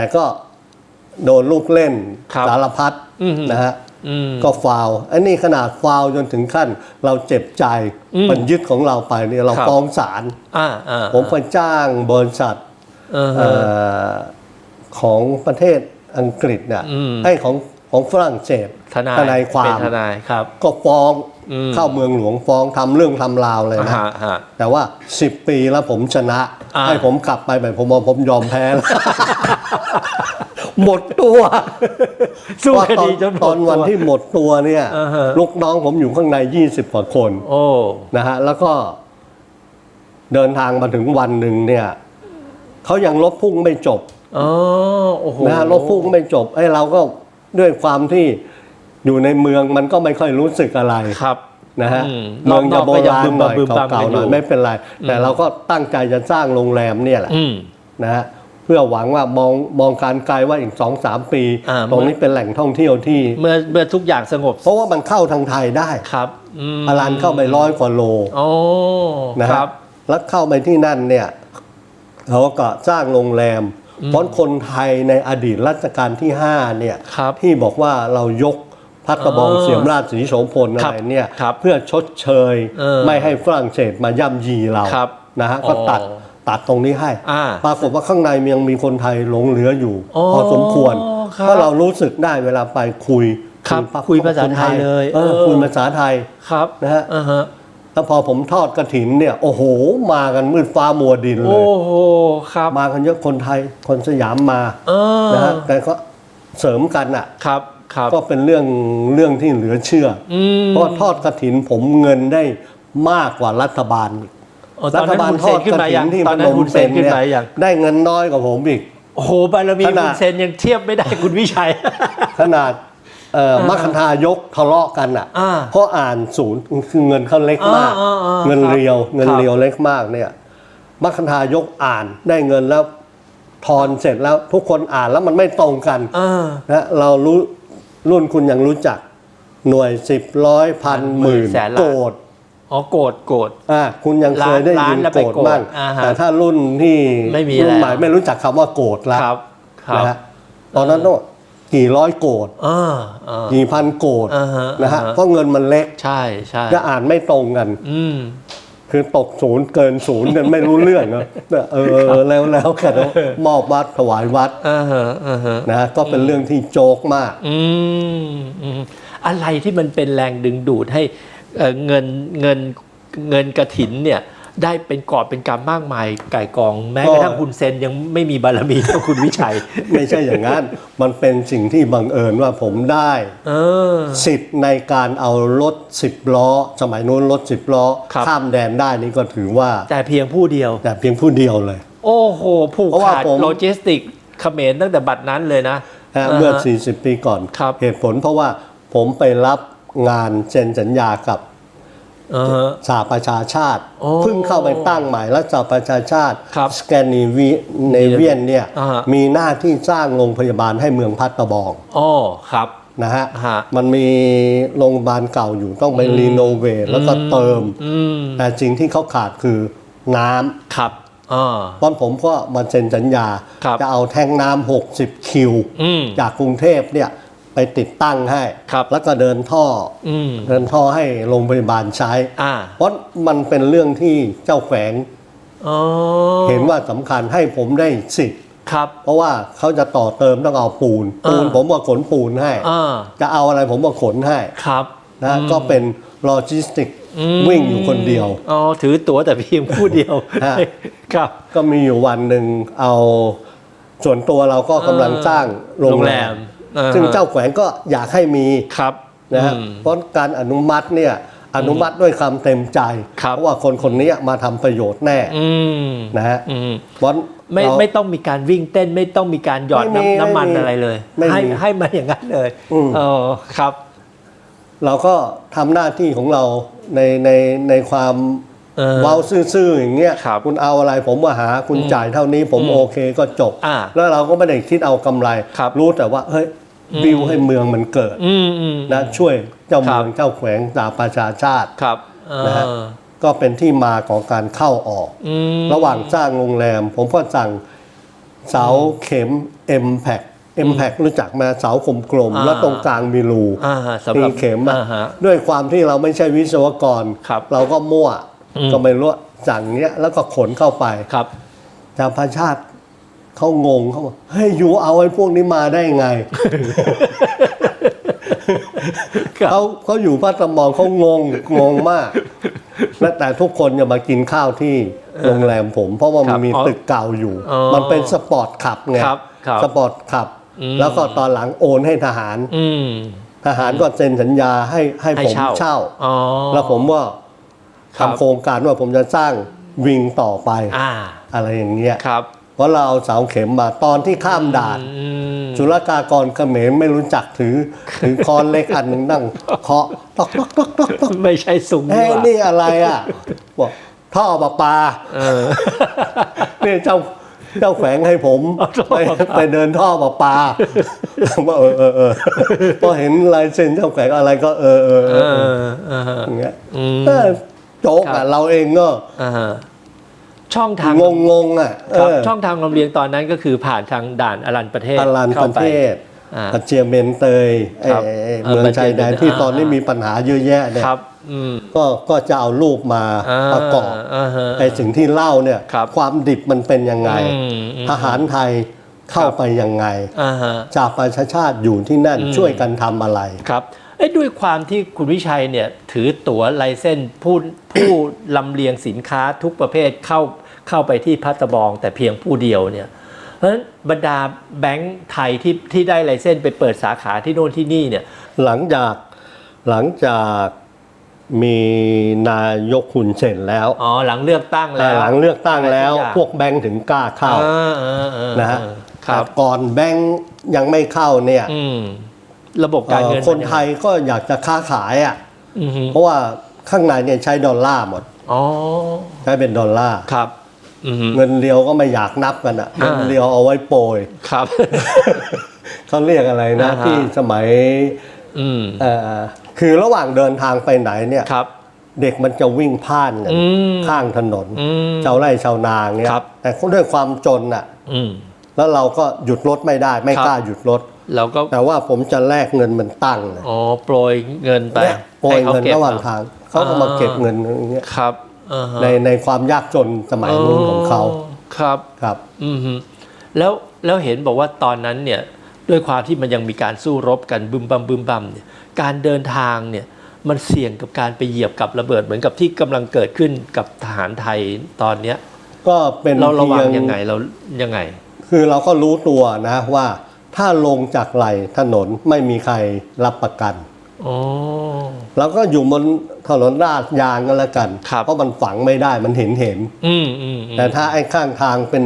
แต่ก็โดนลูกเล่นครับสารพัดอืม นะฮะ อืม ก็ฟาวล์อันนี้ขนาดฟาวล์จนถึงขั้น เราเจ็บใจอืมมันยึดของเราไปเนี่ยเราครับ ฟ้องศาลอ่าอ่าผมไปจ้างบริษัทเออ เอ่อของประเทศอังกฤษเนี่ยอืมให้ของ ของฝรั่งเศสทนายความเป็นทนายครับ ก็ฟ้องอืมเข้าเมืองหลวงฟ้องทำเรื่องทำราวเลยนะฮะฮะแต่ว่า 10 ปีแล้วผมชนะอ่าให้ผมกลับไปแบบผมบอกผมยอมแพ้แล้วหมดตัวสู้ว่าคตอนดีจนหมตอดนวันตัวที่หมดตัวเนี่ยอ่าฮะลูกน้องผมอยู่ข้างใน 20 กว่าคน โอ้นะฮะแล้วก็เดินทางมาถึงวันหนึ่งเนี่ยเขายังลบพุ่งไม่จบอ๋อโอ้โหนะฮะลบพุ่งไม่จบไอ้เราก็ ด้วยความที่อยู่ในเมืองมันก็ไม่ค่อยรู้สึกอะไรครับนะฮะอืมเมืองจะโบราณหน่อยบึมบัมบึมบัมเก่าๆหน่อยกันอยู่ไม่เป็นไร แต่เราก็ตั้งใจจะสร้างโรงแรมเนี่ยแหละอืมนะฮะเพื่อหวังว่ามองมองการไกลว่าอีกสองสามปีอ่าตรงนี้เป็นแหล่งท่องเที่ยวที่เมื่อเมื่อทุกอย่างสงบ เพราะว่ามันเข้าทางไทยได้ครับอืมอารันเข้าไปร้อยกว่าโลโอ้นะคครัรับบแล้วเข้าไปที่นั่นเนี่ยเขาก็สร้างโรงแรม เพราะคนไทยในอดีตรัชกาลที่5เนี่ยครับที่บอกว่าเรายกพักระบองเออเสียมราชสีโสพลอะครัไรบเนี่ยครับเพื่อชดเชยเออไม่ให้ฝรั่งเศสมาย่ำยีเราครับนะฮะอ๋อก็ตัดตัดตรงนี้ให้อ่าปรากฏว่าข้างในยังมีคนไทยหลงเหลืออยู่อ๋อพอสมควรครับเพราะเรารู้สึกได้เวลาไปคุยครับปั๊บคุยภาษาไทยเลยเออเออคุยภาษาไทยครับนะฮะอ่าฮะ แล้วพอผมทอดกระถินเนี่ย โอ้โห มากันมืดฟ้ามัวดินเลโอ้ยโห ครับ มากันเยอะคนไทยคนสยามมาเออนะฮะแต่ก็เสริมกันอะ ครับ ครับ ก็เป็นเรื่องเรื่องที่เหลือเชื่อออืมเพราะว่าทอดกระถินผมเงินได้มากกว่ารัฐบาลอีกอ๋อตอนนั้นคุณเซนขึ้นมาอย่างที่ตอนนั้นคุณเซนขึ้นมาอย่างได้เงินน้อยกว่าผมอีก โอ้โหบารมีขนาดคุณเซนยังเทียบไม่ได้คุณวิชัย ขนาด เอ่อมัคคทายกทะเลาะกันอะอ่าเพราะอ่านศูนย์คือเงินเขาเล็กมาก อ่าอ่าอ่าเงินเรียวเงินครับเรียวเล็กมากเนี่ยมัคคทายกอ่านได้เงินแล้วทอนเสร็จแล้วทุกคนอ่านแล้วมันไม่ตรงกันเออ นะเรารู้รุ่นคุณยังรู้จัก หน่วยสิบร้อยพันหมื่นแสนล้าน โกดอ๋อโกรธโกรธ อ่าคุณยังเคยได้ล้านยินแล้วไปโกดโกรธบ้างอ่าฮะแต่ถ้ารุ่นที่ไม่มีรุ่นแล้วใหม่ไม่รู้จักคำว่าโกดแล้วครับ ครันะบฮะตอนนั้นต้อง กี่ร้อยโกดเออเออกี่พันโกดอ่าฮะนะฮะอ่าฮะ เพราะเงินมันเล็กใช่ใช่จะอ่านไม่ตรงกัน อืม คือตกศูนย์เกินศูนย์กันไม่รู้เรื่องเนอะเออแล้วแล้วกันมอบวัดถวายวัดอ่าฮะอ่าฮะนะฮะก็เป็นเรื่องที่โจ๊กมาก อืมอืมอะไรที่มันเป็นแรงดึงดูดให้เอ่อเงินเงินเงินกระถินเนี่ย ได้เป็นกอบเป็นกำมากมายไก่กอง แม้กระทั่งคุณเซนยังไม่มีบารมีเท่าคุณวิชัย ไม่ใช่อย่างนั้น มันเป็นสิ่งที่บังเอิญว่าผมได้เออสิทธิ์ในการเอารถสิบล้อ สมัยนู้นรถสิบล้อครับข้ามแดนได้นี่ก็ถือว่า แต่เพียงผู้เดียว แต่เพียงผู้เดียวเลย โอ้โหผูกเพราะว่าขาดผมโลจิสติกเขมรตั้งแต่บัดนั้นเลยนะนะเมื่อาฮะ40 ปีก่อนครับเหตุผลเพราะว่าผมไปรับงานเซ็นสัญญากับเออฮะ สหประชาชาติโอ้เพิ่งเข้าไปตั้งใหม่แล้วสหประชาชาติครับสแกนดิเนเวียนเนี่ยอ่าฮะมีหน้าที่สร้างโรงพยาบาลให้เมืองพัทตะบองอ๋อครับนะฮะฮะมันมีโรงพยาบาลเก่าอยู่ต้องไปรีโนเวทแล้วก็เติมอืมแต่สิ่งที่เขาขาดคือน้ำครับอ่าตอนผมก็มาเซ็นสัญญาครับจะเอาแทงน้ำ60 คิวอืมจากกรุงเทพเนี่ยไป ติดตั้งให้ครับแล้วก็เดินท่อออืมเดินท่อให้โรงพยาบาลใช้ อ่าเพราะมันเป็นเรื่องที่เจ้าแขวงอ๋อเห็นว่าสำคัญให้ผมได้สิทธิ์ครับ เพราะว่าเขาจะต่อเติมต้องเอาปูน ปูนอ่า ผมว่าขนปูนให้ อ่าจะเอาอะไรผมว่าขนให้ครับ นะก็เป็นโลจิสติกอืม วิ่งอยู่คนเดียว อ๋อถือตั๋วแต่เพียงผู้เดียวฮะ ครับ ก็มีอยู่วันหนึ่งเอาส่วนตัวเราก็กำลังสร้างโรงแรมอ่า ซึ่งเจ้าแขวงก็อยากให้มีครับนะฮะอืมเพราะการอนุมัติเนี่ยอนุมัติด้วยคำเต็มใจครับเพราะว่าคนคนนี้มาทำประโยชน์แน่อืมนะฮะอืมเพราะไม่เราไม่ต้องมีการวิ่งเต้นไม่ต้องมีการหยอดไม่มีน้ำน้ำมันไม่มีอะไรเลยไม่มีให้ให้มันอย่างนั้นเลยอืมเออครับ เราก็ทำหน้าที่ของเราในในในความ เออเว้าซื่อๆอย่างเงี้ยครับณเอาอะไรผมมาหาคุณจ่ายเท่านี้ผมอืมโอเคก็จบ อ่าแล้วเราก็ไม่ได้คิดเอากำไร ครับรู้แต่ว่าเฮ้ยบิวให้เมืองมันเกิดอืมอืมนะช่วยเจ้าครัเมืบองเจ้าแขวงสาประชาชาติ ครับเออนะฮะ ก็เป็นที่มาของการเข้าออก อืม ระหว่างสร้างโรงแรม ผมก็สั่งเสาเข็ม M p a c M p a c รู้จักไหมาเสากลมอ่าๆแล้วตรงกลางมีรู อ่าสำหมีรับเข็มอะอ่าฮะ ด้วยความที่เราไม่ใช่วิศวกร ครับเราก็มั่วอืม ก็ไม่รู้สั่งเนี้ยแล้วก็ขนเข้าไปครับชาวพระชาติเขางงเขาบอกเฮ้ยอยู่เอาไอ้พวกนี้มาได้ไงครับเขาเขาอยู่พัทมองเขางงงงมากและแต่ทุกคนจะมากินข้าวที่โรงแรมผม เพราะว่าคมัรันบมีอ๋อตึกเก่าอยู่อ๋อมันเป็นสปอร์ตขับไงครับครับสปอร์ตขับอืมแล้วก็ตอนหลังโอนให้ทหารอืมทหารก็เซ็นสัญญาให้ให้ให้ผมเช่าเช่าอ๋อแล้วผมก็ ครับ ทำโครงการว่าผมจะสร้างวิงต่อไป อ่าอะไรอย่างเงี้ยครับเพราะเราเอาเสาเข็มมาตอนที่ข้ามด่าน อืม จุลกากรเขมรไม่รู้จักถือ ถือคอนเล็กอันหนึงนั่งเคาะตอกตอกตอกตอกตอกไม่ใช่สุ่มเฮ้ยว่านี่อะไรอะบอกท่อประปา เออนี่เจ้าเจ้าแขวงให้ผมเอาท่อไปประปา ไปเดินท่อประปาว่าเออเออเออพอเห็นลายเซ็นเจ้าแขวงอะไรก็เออเออเอเออเอออเออ อย่างเงี้ยอืมเออ โจ๊กครัอะบ เราเองก็อ่าฮะช่องทางงงงๆอะเอครับอช่องทางลำเลียงตอนนั้นก็คือผ่านทางด่านอรันประเทศอารันปเข้าระไปเทศอ่า ปัจเจียเมนเตยไอ้ครับไอ้ไอ้เออเมืองชายแดนที่อ่า ตอนนี้มีปัญหาเยอะแยะเนี่ยครับ อืมก็ก็จะเอารูปมาอ่าประกอบอ่าฮะ ไอ้สิ่งที่เล่าเนี่ยครับ ความดิบมันเป็นยังไง อืมอืมทหารไทยเข้าไปยังไง อ่าฮะจากประชาชาติอยู่ที่นั่นอืมช่วยกันทำอะไร ครับเอ้ย ด้วยความที่คุณวิชัยเนี่ยถือตั๋วไลเซนส์ผู้ผู้ลำเลียงสินค้าทุกประเภทเข้าเข้าไปที่พัตบอง แต่เพียงผู้เดียวเนี่ยเพราะฉะนั้นบรรดาแบงก์ไทยที่ที่ได้ไลเซนส์ไปเปิดสาขาที่โน่นที่นี่เนี่ยหลังจากหลังจากมีนายกคุณเซ็นแล้วอ๋อหลังเลือกตั้งแล้วหลังเลือกตั้งแล้วอะไรทุกอย่างพวกแบงค์ถึงกล้าเข้าเออเออเออนะฮะครับแต่ก่อนแบงค์ยังไม่เข้าเนี่ยอืม ระบบการเงินเอ่อคนไทยก็อยากจะค้าขายอะอือฮึเพราะว่าข้างในเนี่ยใช้ดอลลาร์หมดอ๋อใช้เป็นดอลลาร์ครับอือฮึเงินเรียวก็ไม่อยากนับกันอะอ่าเงินเรียวเอาไว้โปรยครับเขาเรียกอะไรนะอ่าฮะที่สมัยอืมเอ่อคือระหว่างเดินทางไปไหนเนี่ยครับเด็กมันจะวิ่งพ่านกันอืมข้างถนนอืมชาวไร่ชาวนาเนี่ยครับแต่ด้วยความจนอะอืมแล้วเราก็หยุดรถไม่ได้ ไม่ครับกล้าหยุดรถ เราก็แต่ว่าผมจะแลกเงินมันตั้งเลยอ๋อโปรยเงินไปเนี่ยโปรยให้ขาเงินก็บระหว่างเอทางเขาก็มาเก็บเงินอย่างเงี้ยครับอ่าฮะในในความยากจนสมัยนู้นของเขาครับครับ อืมฮึแล้วแล้วเห็นบอกว่าตอนนั้นเนี่ยด้วยความที่มันยังมีการสู้รบกันบึมบัมบึมบัมเนี่ยการเดินทางเนี่ยมันเสี่ยงกับการไปเหยียบกับระเบิดเหมือนกับที่กำลังเกิดขึ้นกับทหารไทยตอนเนี้ยก็เป็นเราระวังเพียังไงเรายังไง คือเราก็รู้ตัวนะว่า ถ้าลงจากไหลถนนไม่มีใครรับประกันอ๋อเราก็อยู่บนถนนลาดยางก็แล้วกันครับเพราะมันฝังไม่ได้มันเห็นเห็นอืมอืมอืมแต่ถ้าไอ้ข้างทางเป็น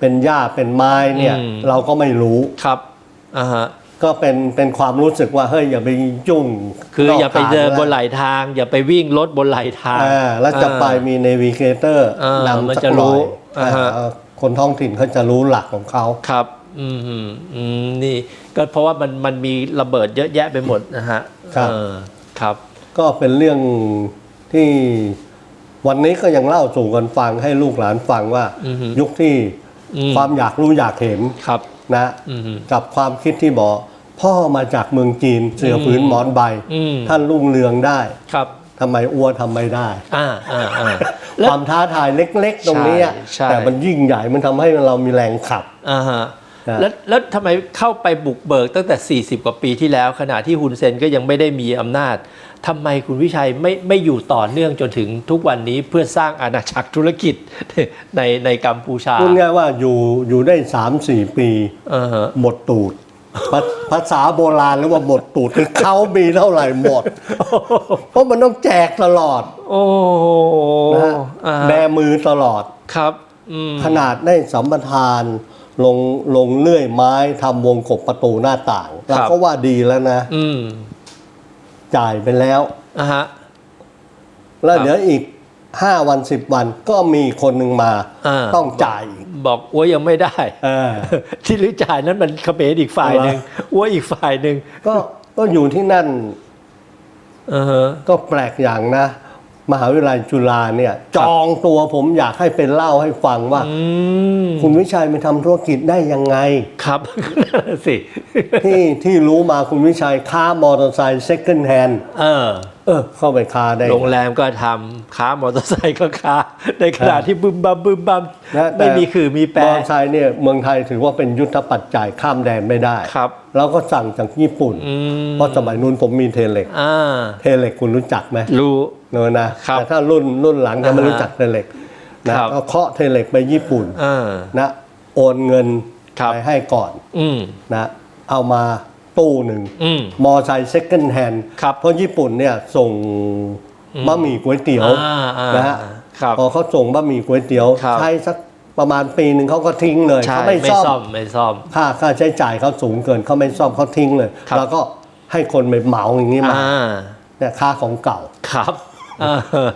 เป็นหญ้าเป็นไม้เนี่ยอืมเราก็ไม่รู้ครับอ่าฮะก็เป็นเป็นความรู้สึกว่าเฮ้ยอย่าไปยุ่ง คืออย่าไปเดินบนไหลลทาง อย่าไปวิ่งรถบนไหลทางอ่าแล้วจะไปอ่ามีเนวิเกเตอร์อ่านำมันสักจะหน่รู้อยอ่าฮะอ่าคนท้องถิ่นเขาจะรู้หลักของเขาครับ อืมอืมอืมนี่ก็เพราะว่ามันมันมีระเบิดเยอะแยะไปหมดนะฮะครับ เออครับ ก็เป็นเรื่องที่วันนี้ก็ยังเล่าสู่กันฟังให้ลูกหลานฟังว่า อือฮึยุคที่อืม ความอยากรู้อยากเห็นครับ นะอืมฮึกับความคิดที่บอกพ่อมาจากเมืองจีนเสือผืนหมอนใบ อืม ท่านรุ่งเรืองได้ครับทำไมอ้วนทำไม่ได้ อ่าอ่าอ่าคแล้ววามท้าทายเล็ก ๆ ตรงเนี้ยใช่ใช่ แต่มันยิ่งใหญ่มันทำให้เรามีแรงขับ อ่าฮะครับ แล้วแล้วทำไมเข้าไปบุกเบิกตั้งแต่ 40 กว่าปีที่แล้ว ขณะที่ฮุนเซนก็ยังไม่ได้มีอำนาจทำไมคุณวิชัยไม่ไม่อยู่ต่อเนื่องจนถึงทุกวันนี้เพื่อสร้างอาณาจักรธุรกิจในในกัมพูชาพูดง่ายว่าอยู่อยู่ได้สามสี่ปีอ่าฮะ หมดตูด ภาภาษาโบราณเรียกว่าหมดตูดคือเขามีเท่าไหร่หมด เพราะมันต้องแจกตลอดโอ้โหนะฮะอ่าแบมือตลอด ครับอืม ขนาดได้สัมปทาน ลงลงเลื่อยไม้ทำวงกบประตูหน้าต่างเราก็ว่าดีแล้วนะ อืมจ่ายไปแล้ว อะฮะ แล้วครับเดี๋ยวอีกห้าวันสิบวันก็มีคนหนึ่งมา อ่า ต้องจ่ายอีกบอกอ้วยยังไม่ได้ เออ ที่หรือจ่ายนั้นมันเขมรอีกฝ่ายหนึ่งอ้วยอีกฝ่ายหนึ่งก็ก็อยู่ที่นั่น อ่าฮะ ก็แปลกอย่างนะ มหาวิทยาลัยจุฬาเนี่ยจองตัวผมอยากให้เป็นเล่าให้ฟังว่าอืมคุณวิชัยไปทำธุรกิจได้ยังไงครับนั่นนะสิที่ที่รู้มาคุณวิชัยค้ามอเตอร์ไซค์ second hand เออเออเข้าไปค้าได้ โรงแรมก็ทำค้ามอเตอร์ไซค์ก็ค้า ในขณะที่บึมบัมบึมบัมนะแต่ไม่มีคือมีแปรมอเตอร์ไซค์เนี่ยเมืองไทยถือว่าเป็นยุทธปัจจัยข้ามแดนไม่ได้ครับแล้วก็สั่งจากญี่ปุ่นอืมเพราะสมัยนู้นผมมีเทเล็กอ่าเทเล็กคุณรู้จักไหมรู้ เนอะนะครับแต่ถ้ารุ่นรุ่นหลังจะไม่รู้จักเทเล็กนะครับก็เคาะเทเล็กไปญี่ปุ่นเออนะโอนเงินครับไปให้ก่อนอืมนะเอามาตู้หนึ่งอืมมอไซค์ second hand ครับเพราะญี่ปุ่นเนี่ยส่งบะหมี่ก๋วยเตี๋ยวอ่าอ่านะฮะครับพอเขาส่งบะหมี่ก๋วยเตี๋ยวครับใช้สักประมาณปีหนึ่งเขาก็ทิ้งเลยใช่เขาไม่ไม่ซ่อซ่อมมไม่ซ่อมค่าค่าใช้จ่ายเขาสูงเกินเขาไม่ซ่อมเขาทิ้งเลยครับแล้วก็ให้คนไปเหมาอย่างนี้มาอ่าเนี่ยค่าของเก่าครับ เออ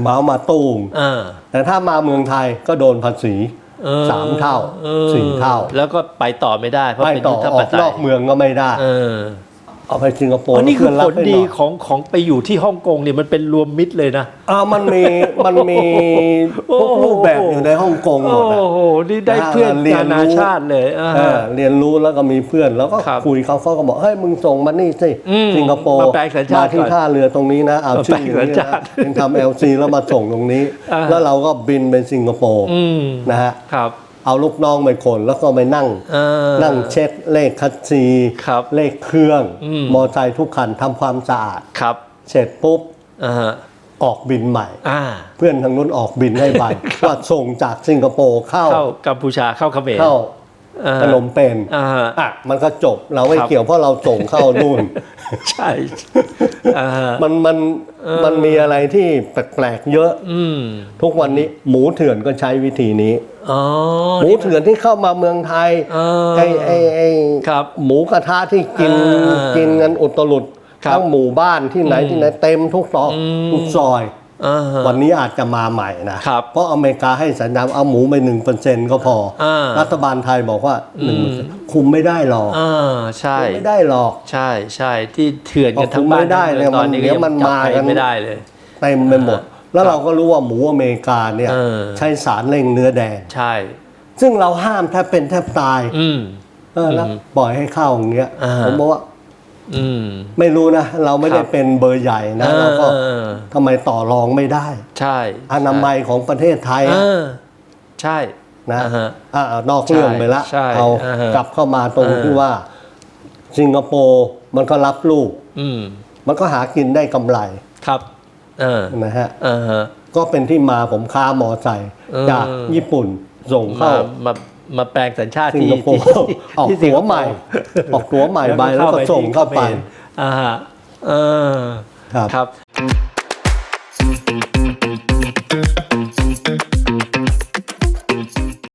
เหมามาตู้มเออแต่ถ้ามาเมืองไทยก็โดนภาษีเออสามเท่าออสี่เท่า แล้วก็ไปต่อไม่ได้ เพราะไม่เป็นต่อยุทธออปัจกจันยอกเมืองก็ไม่ได้ เออเอาไปสิงคโปร์อันนี้คือเพื่ผรับลให้ดีหน่อยของของไปอยู่ที่ฮ่องกงเนี่ยมันเป็นรวมมิตรเลยนะอ่ามันมีมันมีพวกรูปแบบอยู่ในฮ่องกงหมโอ้ดอะโหนี่ได้เพื่อนเรียนรู้นานาชาติเลยอ่าเออเรียนรู้แล้วก็มีเพื่อนแล้วก็ครับคุยเขาเขาก็บอกเฮ้ยมึงส่งมานี่สิอืมสิงคโปร์มาแปลงสัญชาติมาที่ก่อนท่าเรือตรงนี้นะเอามาชื่อแปลงสัญชาติมึงทำเอลซีแล้วมาส่งตรงนี้อ่าแล้วเราก็บินไปสิงคโปร์อืมนะฮะครับ เอาลูกน้องไปคนแล้วก็ไปนั่งเออนั่งเช็คเลขคัดซีครับเลขเครื่องอืมมอไซค์ทุกคันทำความสะอาดครับ เสร็จปุ๊บอ่าฮะออกบินใหม่อ่าเพื่อนทางนู้นออกบินให้ไปว่าส่งจากสิงคโปร์เข้าเข้ากัมพูชาเข้าเขมรเข้าเออพนมเปญอ่าฮะอะมันก็จบเราไม่ครับเกี่ยวเพราะเราส่งเข้านู่น ใช่อ่าฮะมันมันมันมีอะไรที่แปลกๆเยอะอืมทุกวันนี้หมูเถื่อนก็ใช้วิธีนี้ อ๋อ หมูเถื่อนที่เข้ามาเมืองไทยเออไอ้ไอ้ไอ้ครับหมูกระทะที่กินเออกินกันอุตลุดครับทั้งหมู่บ้านที่ไหนที่ไหนเต็มทุกตอกอืม ทุกซอย อ่าฮะ วันนี้อาจจะมาใหม่นะครับเพราะอเมริกาให้สัญญาณเอาหมูไปหนึ่งเปอร์เซ็นก็พออา รัฐบาลไทยบอกว่าหนึ่งคุมไม่ได้หรอกอ่าใช่ คุมไม่ได้หรอก ใช่ใช่ที่เถื่อนกันทั้งพอคุมบ้านไม่ได้ทั้งเมืองเนี่ยตอนนี้มันเดี๋ยวมันก็งจับมาใครกันไม่ได้เลย เต็มไปหมด แล้วเราก็รู้ว่าหมูอเมริกาเนี่ยเออใช้สารเร่งเนื้อแดง ใช่ ซึ่งเราห้ามแทบเป็นแทบตาย อืมเออแล้วอืมปล่อยให้เข้าอย่างเงี้ยอ่าผมบอกว่าอืมไม่รู้นะ เราไม่ได้ครับเป็นเบอร์ใหญ่นะเออเราก็เออทำไมต่อรองไม่ได้ ใช่ อนามัยของประเทศไทยเออะอใช่นะอ่าฮะอะเอานอกเรื่องไปละใช่เอาอ่าฮะกลับเข้ามาตรงเออที่ว่า สิงคโปร์มันก็รับลูกอืมมันก็หากินได้กำไรครับเออ นะฮะเออฮะก็เป็นที่มาผมค้ามอไซค์เออจากญี่ปุ่นส่งมาเข้ามามาแปลงสัญชาติสิงที่คโปร์ที่ออกที่ตัวใหม่ ออกตัวใหม่ใบแล้วก็ส่งเข้าไปอ่าฮะเออครับครับ